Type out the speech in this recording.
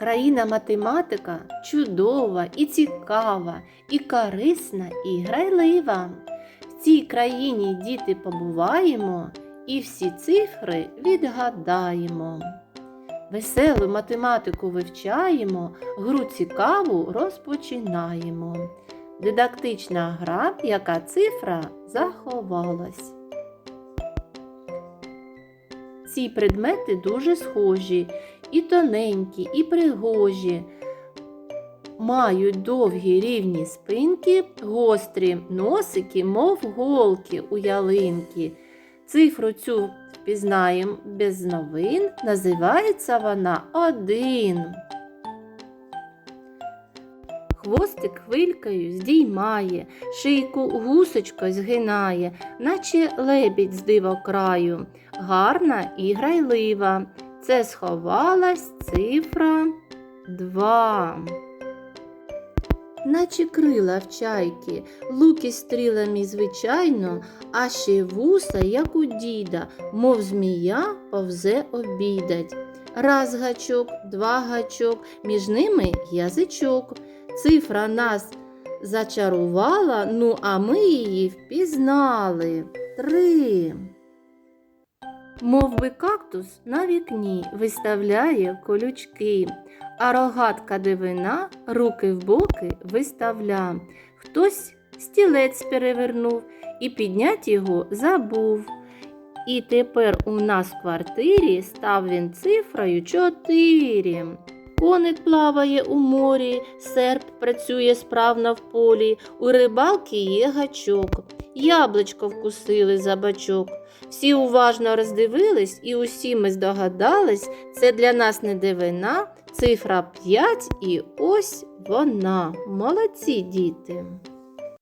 Країна математика чудова і цікава, і корисна, і грайлива. В цій країні діти побуваємо і всі цифри відгадаємо. Веселу математику вивчаємо, гру цікаву розпочинаємо. Дидактична гра, яка цифра заховалась. Ці предмети дуже схожі, і тоненькі, і пригожі. Мають довгі рівні спинки, гострі носики, мов голки у ялинки. Цифру цю впізнаємо без новин, називається вона один. Хвостик хвилькою здіймає, шийку гусочко згинає, наче лебідь з дивокраю, гарна і грайлива. Це сховалась цифра два. Наче крила в чайки, луки стрілами, звичайно, а ще вуса, як у діда, мов змія повзе обідать. Раз гачок, два гачок, між ними язичок. Цифра нас зачарувала, ну а ми її впізнали. Три. Мов би кактус на вікні виставляє колючки, а рогатка дивина руки в боки виставля. Хтось стілець перевернув і піднять його забув. І тепер у нас в квартирі став він цифрою чотири. Коник плаває у морі, серп працює справно в полі, у рибалки є гачок, яблучко вкусили за бачок. Всі уважно роздивились і усі ми здогадались, це для нас не дивина, цифра 5 і ось вона. Молодці діти.